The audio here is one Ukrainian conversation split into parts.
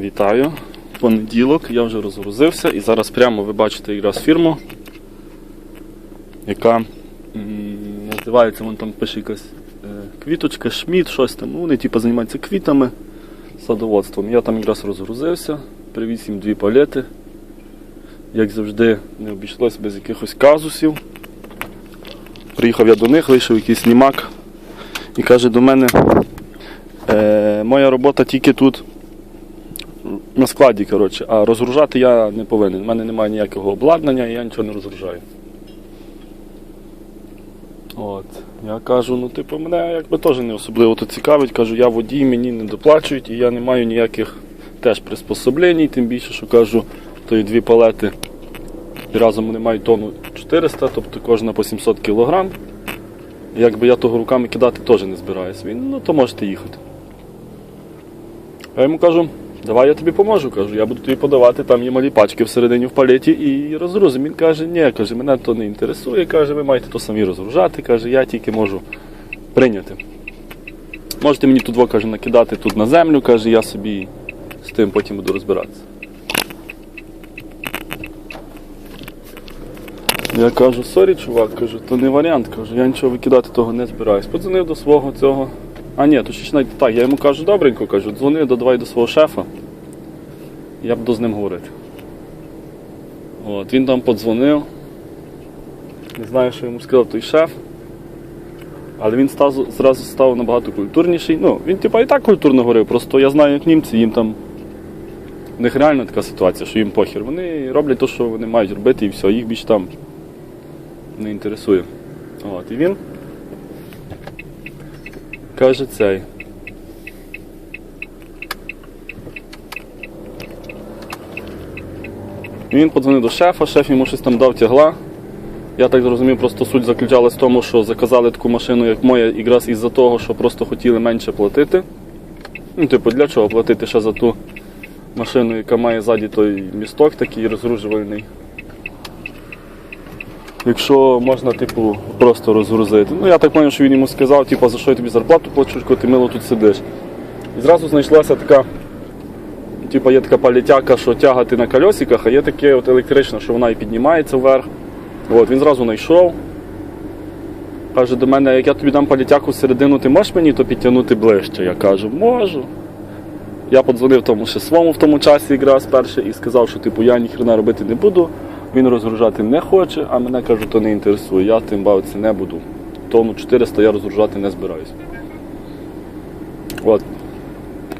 Вітаю. Понеділок, я вже розгрузився і зараз прямо ви бачите якраз фірму, яка називається, вон там пише якась е, квіточка, шміт, щось там. Ну, вони типу, займаються квітами, садоводством. Я там якраз розгрузився, привіз їм дві палети. Як завжди, не обійшлося без якихось казусів. Приїхав я до них, вийшов якийсь снімак і каже до мене, е, моя робота тільки тут на складі, коротше, а розгружати я не повинен. У мене немає ніякого обладнання і я нічого не розгружаю. От. Я кажу, ну типу, мене якби теж не особливо то цікавить. Кажу, я водій, мені не доплачують і я не маю ніяких теж приспособлень, тим більше, що кажу, то і дві палети і разом вони мають тонну 400, тобто кожна по 700 кг. Якби я того руками кидати теж не збираюся. Він, ну то можете їхати. Я йому кажу, давай я тобі поможу. Кажу, я буду тобі подавати, там є малі пачки всередині в палеті і розгрузимо. Він каже, ні, каже, мене то не інтересує, каже, ви маєте то самі розгружати, каже, я тільки можу прийняти. Можете мені тут, каже, накидати тут на землю, каже, я собі з тим потім буду розбиратися. Я кажу, сорі, чувак, кажу, то не варіант, кажу, я нічого викидати того не збираюсь. Подзвонив до свого цього. А ні, то ще навіть так, я йому кажу, добренько, кажу, дзвони, додавай до свого шефа. Я буду з ним говорити. От, він там подзвонив. Не знаю, що йому сказав той шеф. Але він став, зразу став набагато культурніший. Ну, він типа і так культурно говорив, просто я знаю, як німці, їм там. У них реально така ситуація, що їм похір. Вони роблять те, що вони мають робити, і все, їх більше там не інтересує. От, і він каже цей. Він подзвонив до шефа, шеф йому щось там дав тягла. Я так зрозумів, просто суть заключалась в тому, що заказали таку машину, як моя, якраз із-за того, що просто хотіли менше платити. Ну, типу, для чого платити ще за ту машину, яка має ззаді той місток такий розгружувальний. Якщо можна, типу, просто розгрузити. Ну я так зрозумів, що він йому сказав, типу, за що я тобі зарплату плачу, коли ти мило тут сидиш. І зразу знайшлася така, типу, є така палітяка, що тягати на кольосиках, а є таке от електричне, що вона і піднімається вверх. От, він зразу знайшов. Каже до мене, як я тобі дам палітяку всередину, ти можеш мені то підтягнути ближче? Я кажу, можу. Я подзвонив тому ще своєму в тому часі якраз перше і сказав, що типу я ніхрена робити не буду. Він розгружати не хоче, а мене кажу, то не інтересує. Я тим бавитися не буду. Тонну 400 я розгружати не збираюсь. От.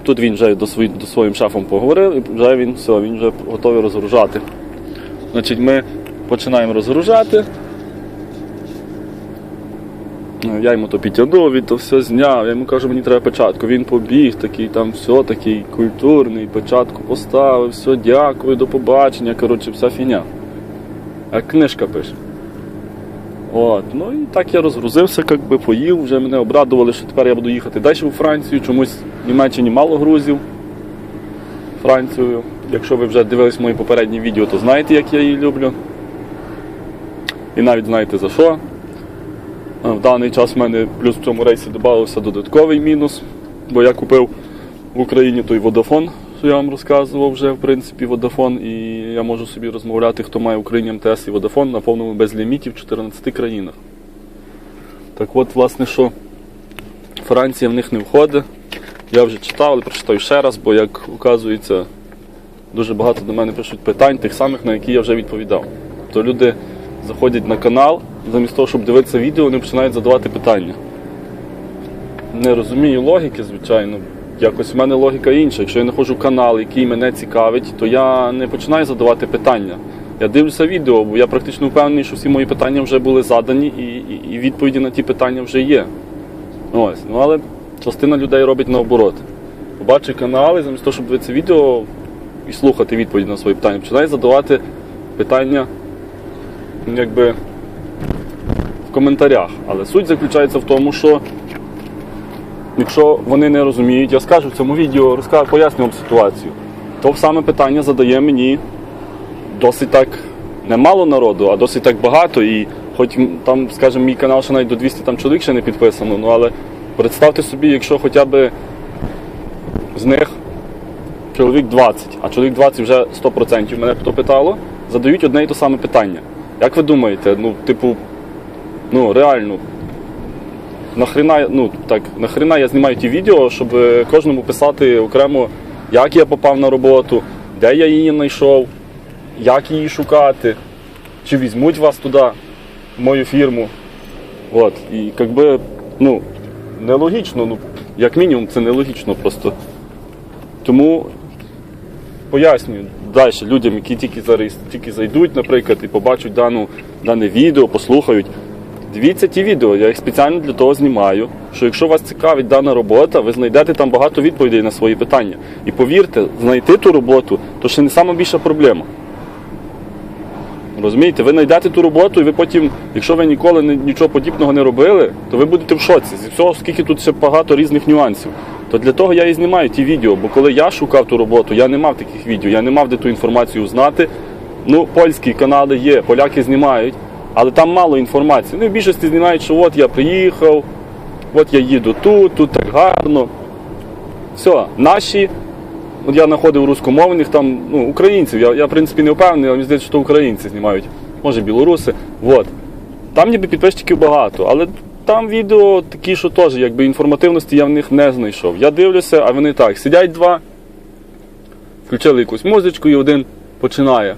Тут він вже до, свої, до своїм шефом поговорив і вже він все, він вже готовий розгружати. Значить, ми починаємо розгружати. Ну, Я йому то підтягнув, він то все зняв. Я йому кажу, мені треба печатку. Він побіг, такий там все такий культурний, печатку поставив, все, дякую, до побачення. Коротше, вся фіня. Книжка пише. От, ну і так я розгрузився, як би поїв, вже мене обрадували, що тепер я буду їхати далі у Францію. Чомусь в Німеччині мало грузів. Францію. Якщо ви вже дивились мої попередні відео, то знаєте, як я її люблю. І навіть знаєте за що. В даний час в мене плюс в цьому рейсі додався додатковий мінус, бо я купив в Україні той Vodafone, що я вам розказував вже, в принципі, Vodafone, і я можу собі розмовляти, хто має Україні МТС і Vodafone на повному безліміті в 14 країнах. Так от, власне, що Франція в них не входить. Я вже читав, але прочитаю ще раз, бо, як оказується, дуже багато до мене пишуть питань, тих самих, на які я вже відповідав. То люди заходять на канал, замість того, щоб дивитися відео, вони починають задавати питання. Не розумію логіки, звичайно. Якось в мене логіка інша. Якщо я не знаходжу канал, який мене цікавить, то я не починаю задавати питання. Я дивлюся відео, бо я практично впевнений, що всі мої питання вже були задані і, і, і відповіді на ті питання вже є. Ось. Ну але частина людей робить наоборот. Побачить канали, замість того, щоб дивитися відео і слухати відповіді на свої питання, починає задавати питання якби в коментарях. Але суть заключається в тому, що якщо вони не розуміють, я скажу в цьому відео, розкажу, поясню вам ситуацію, то саме питання задає мені досить так немало народу, а досить так багато. І хоч там, скажімо, мій канал ще навіть до 200 там чоловік ще не підписано, ну але представте собі, якщо хоча б з них чоловік 20, а чоловік 20 вже 100% мене хто питало, задають одне і те саме питання. Як ви думаєте, ну, типу, ну реально, нахрена, ну, так, нахрена я знімаю ті відео, щоб е, кожному писати окремо, як я попав на роботу, де я її знайшов, як її шукати, чи візьмуть вас туди, в мою фірму. От. І якби, ну, нелогічно, ну, як мінімум, це нелогічно просто. Тому пояснюю далі людям, які тільки зараз тільки зайдуть, наприклад, і побачать дану, дане відео, послухають. Дивіться ті відео, я їх спеціально для того знімаю, що якщо вас цікавить дана робота, ви знайдете там багато відповідей на свої питання. І повірте, знайти ту роботу то ще не найбільша проблема. Розумієте, ви знайдете ту роботу, і ви потім, якщо ви ніколи нічого подібного не робили, то ви будете в шоці. Зі всього, скільки тут ще багато різних нюансів. То для того я і знімаю ті відео, бо коли я шукав ту роботу, я не мав таких відео, я не мав де ту інформацію знати. Ну, польські канали є, поляки знімають, але там мало інформації. Ну, в більшості знімають, що от я приїхав, от я їду тут, тут так гарно. Все, наші От я знаходив рускомовних там, ну, українців. Я, я в принципі не впевнений, але мені здається, що українці знімають. Може білоруси. Вот. Там ніби підписчиків багато, але там відео такі, що теж якби інформативності я в них не знайшов. Я дивлюся, а вони так, сидять два, включили якусь музичку і один починає.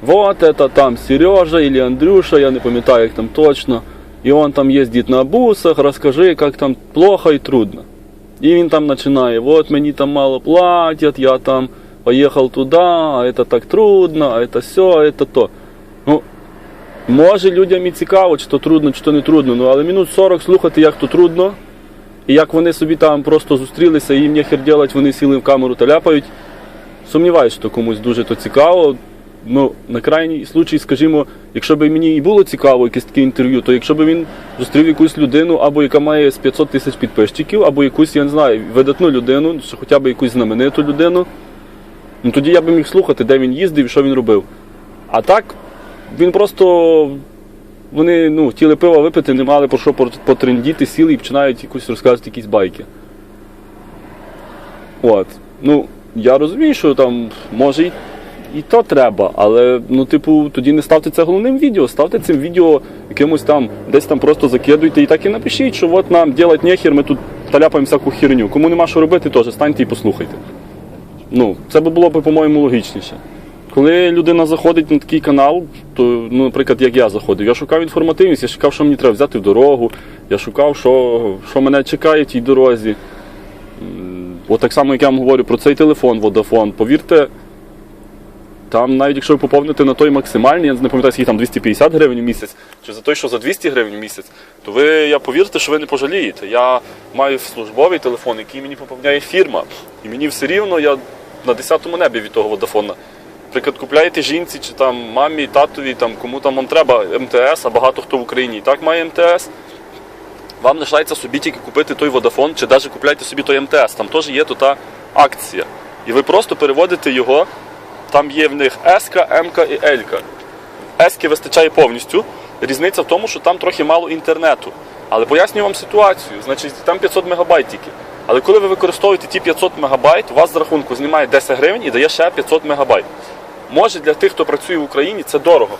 Вот это там Сережа или Андрюша, я не пам'ятаю, як там точно. І он там їздить на бусах, розкажи, як там плохо і трудно. І він там починає, от мені там мало платять, я там поїхав туди, а це так трудно, а це все, а це то. Ну, може людям і цікаво, чи трудно, чи то не трудно, ну але минут 40 слухати, як то трудно, і як вони собі там просто зустрілися, і їм нехер делать, вони сіли в камеру та ляпають. Сумніваюся, що комусь дуже то цікаво. Ну, на крайній случай, скажімо, якщо б мені і було цікаво якесь таке інтерв'ю, то якщо б він зустрів якусь людину, або яка має з 500 тисяч підписчиків, або якусь, я не знаю, видатну людину, чи хоча б якусь знамениту людину, ну тоді я б міг слухати, де він їздив і що він робив. А так, він просто. Вони ну, хотіли пива випити, не мали про що потрендіти, сіли і починають якусь розказувати якісь байки. От. Ну, я розумію, що там може і, і то треба, але ну, типу, тоді не ставте це головним відео, ставте цим відео якимось там, десь там просто закидуйте і так і напишіть, що от нам делать нехер, ми тут таляпаємо всяку херню. Кому нема що робити, теж станьте і послухайте. Ну, це би було б, по-моєму, логічніше. Коли людина заходить на такий канал, то, ну, наприклад, як я заходив, я шукав інформативність, я шукав, що мені треба взяти в дорогу, я шукав, що, що мене чекає в тій дорозі. От так само, як я вам говорю про цей телефон, Vodafone, повірте, там навіть якщо ви поповните на той максимальний, я не пам'ятаю, скільки там 250 гривень в місяць, чи за той, що за 200 гривень в місяць, то ви, я повірте, що ви не пожалієте. Я маю службовий телефон, який мені поповняє фірма. І мені все рівно, я на 10-му небі від того Vodafone. Наприклад, купляєте жінці чи там мамі, татові, там, кому там вам треба МТС, а багато хто в Україні і так має МТС. Вам лишається собі тільки купити той Vodafone, чи навіть купляйте собі той МТС. Там теж є та акція. І ви просто переводите його. Там є в них S, М і L. S вистачає повністю. Різниця в тому, що там трохи мало інтернету. Але пояснюю вам ситуацію. Значить, там 500 мегабайт тільки. Але коли ви використовуєте ті 500 мегабайт, у вас з рахунку знімає 10 гривень і дає ще 500 мегабайт. Може для тих, хто працює в Україні, це дорого.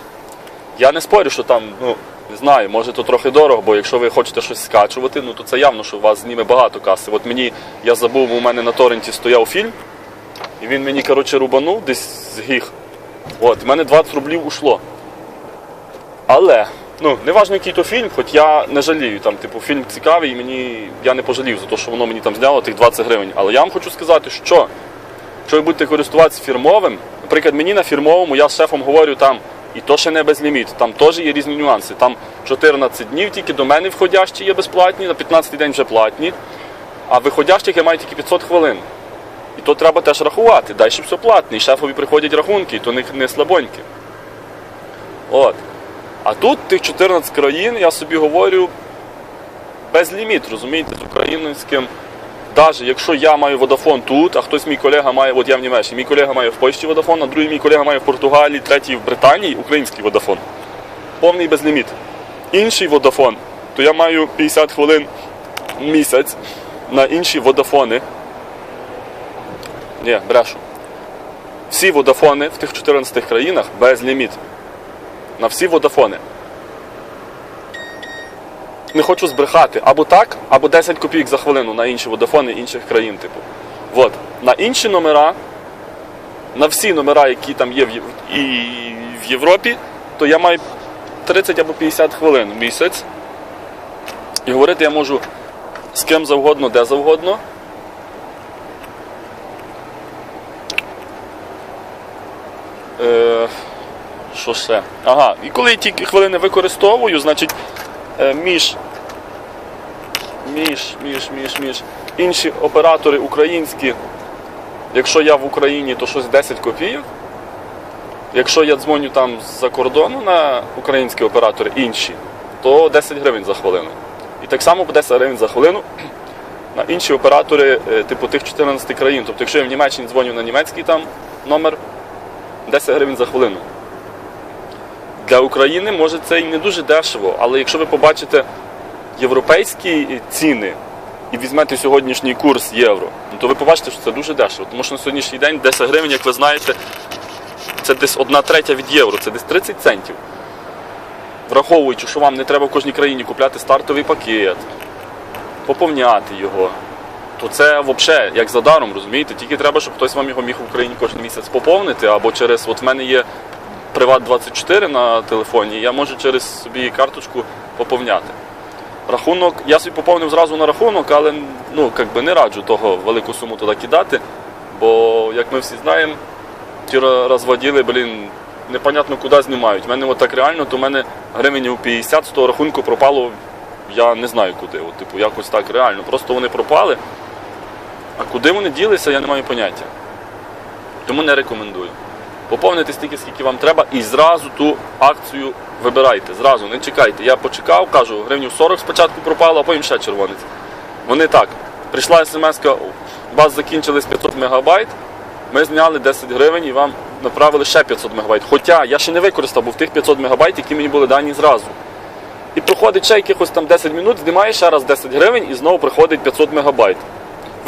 Я не спорю, що там, ну, не знаю, може то трохи дорого, бо якщо ви хочете щось скачувати, ну то це явно, що у вас зніме багато каси. От мені, я забув, у мене на торренті стояв фільм, і він мені, коротше, рубанув десь з гіг. От, в мене 20 рублів ушло. Але, ну, неважно, який то фільм, хоч я не жалію, там, типу, фільм цікавий, і мені я не пожалів за те, що воно мені там зняло тих 20 гривень. Але я вам хочу сказати, що якщо ви будете користуватися фірмовим, наприклад, мені на фірмовому, я з шефом говорю там, і то ще не без ліміт, там теж є різні нюанси. Там 14 днів тільки до мене входящі є безплатні, на 15 день вже платні, а виходящих я маю тільки 500 хвилин. І то треба теж рахувати. Далі все платне, і шефові приходять рахунки, і то не, не слабонькі. От. А тут тих 14 країн, я собі говорю, без ліміт, розумієте, з українським. Навіть якщо я маю Vodafone тут, а хтось мій колега має, от я в Німеччині, мій колега має в Польщі Vodafone, а другий мій колега має в Португалії, третій в Британії, український Vodafone. Повний безліміт. Інший Vodafone, то я маю 50 хвилин місяць на інші Vodafone. Ні, брешу. Всі водафони в тих 14 країнах без ліміт. На всі водафони. Не хочу збрехати. Або так, або 10 копійок за хвилину на інші водафони інших країн, типу. От. На інші номера, на всі номера, які там є в, Є- і в Європі, то я маю 30 або 50 хвилин в місяць. І говорити я можу з ким завгодно, де завгодно. Е, що ще? Ага, і коли я ті хвилини використовую, значить е, між, між, між, між, між інші оператори українські, якщо я в Україні, то щось 10 копійок. Якщо я дзвоню там з-за кордону на українські оператори інші, то 10 гривень за хвилину. І так само по 10 гривень за хвилину на інші оператори, е, типу тих 14 країн. Тобто, якщо я в Німеччині дзвоню на німецький там номер, 10 гривень за хвилину. Для України може це і не дуже дешево, але якщо ви побачите європейські ціни і візьмете сьогоднішній курс євро, ну, то ви побачите, що це дуже дешево. Тому що на сьогоднішній день 10 гривень, як ви знаєте, це десь одна третя від євро, це десь 30 центів. Враховуючи, що вам не треба в кожній країні купляти стартовий пакет, поповняти його, то це взагалі як за даром, розумієте? Тільки треба, щоб хтось вам його міг в Україні кожен місяць поповнити, або через. От в мене є Приват 24 на телефоні, я можу через собі карточку поповняти. Рахунок, я собі поповнив зразу на рахунок, але ну, як би не раджу того велику суму туди кидати, бо, як ми всі знаємо, ті розводили, блін, непонятно куди знімають. У мене от так реально, то в мене гривень у 50 з того рахунку пропало, я не знаю куди. От, типу, якось так реально. Просто вони пропали. А куди вони ділися, я не маю поняття. Тому не рекомендую. Поповнити стільки, скільки вам треба, і зразу ту акцію вибирайте. Зразу, не чекайте. Я почекав, кажу, гривню 40 спочатку пропало, а потім ще червонець. Вони так. Прийшла смс, у вас закінчились 500 мегабайт, ми зняли 10 гривень і вам направили ще 500 мегабайт. Хоча я ще не використав, був тих 500 мегабайт, які мені були дані зразу. І проходить ще якихось там 10 минут, знімає ще раз 10 гривень і знову приходить 500 мегабайт.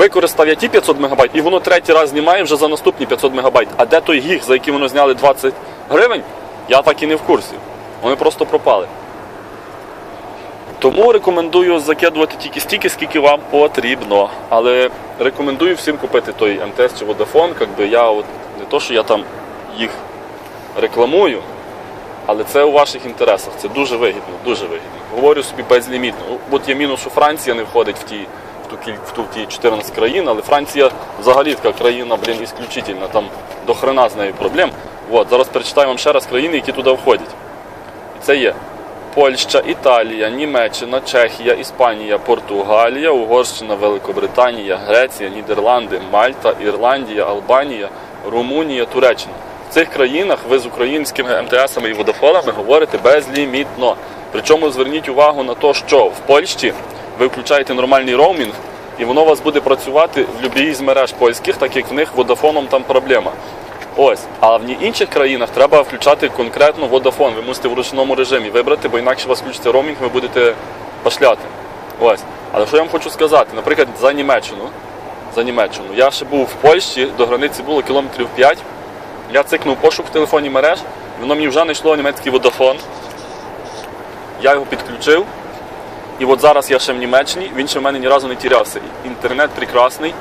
Використав я ті 500 мегабайт, і воно третій раз знімає вже за наступні 500 мегабайт. А де той гіг, за який воно зняли 20 гривень, я так і не в курсі. Вони просто пропали. Тому рекомендую закидувати тільки стільки, скільки вам потрібно. Але рекомендую всім купити той МТС чи Vodafone. Якби я от не то, що я там їх рекламую, але це у ваших інтересах. Це дуже вигідно, дуже вигідно. Говорю собі безлімітно. От є мінус, що Франція не входить в ті, в ту, кіль- в ту ті 14 країн, але Франція взагалі така країна, блін, ісключительна. Там до хрена з нею проблем. От, зараз перечитаю вам ще раз країни, які туди входять. Це є Польща, Італія, Німеччина, Чехія, Іспанія, Португалія, Угорщина, Великобританія, Греція, Нідерланди, Мальта, Ірландія, Албанія, Румунія, Туреччина. В цих країнах ви з українськими МТСами і водофонами говорите безлімітно. Причому зверніть увагу на те, що в Польщі ви включаєте нормальний роумінг, і воно у вас буде працювати в будь-якій з мереж польських, так як в них водофоном там проблема. Ось, а в інших країнах треба включати конкретно Vodafone. Ви мусите в ручному режимі вибрати, бо інакше у вас включиться роумінг, ви будете пашляти. Ось. Але що я вам хочу сказати, наприклад, за Німеччину. За Німеччину. Я ще був в Польщі, до границі було кілометрів 5. Я цикнув пошук в телефоні мереж, воно мені вже знайшло німецький Vodafone. Я його підключив. І от зараз я ще в Німеччині, він ще в мене ні разу не тірявся. Інтернет прекрасний.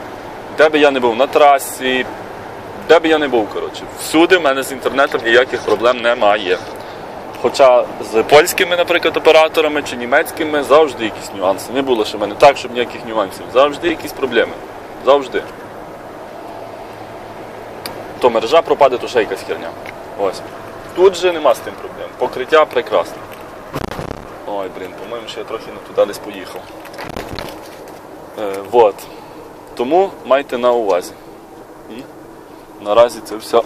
Де би я не був на трасі, де б я не був, коротше. Всюди в мене з інтернетом ніяких проблем немає. Хоча з польськими, наприклад, операторами чи німецькими завжди якісь нюанси. Не було ще в мене так, щоб ніяких нюансів. Завжди якісь проблеми. Завжди. То мережа пропаде, то ще якась херня. Ось. Тут же нема з тим проблем. Покриття прекрасне. Ой, блін, по-моєму, що я трохи не туди десь поїхав. Е, вот. Тому майте на увазі. І наразі це все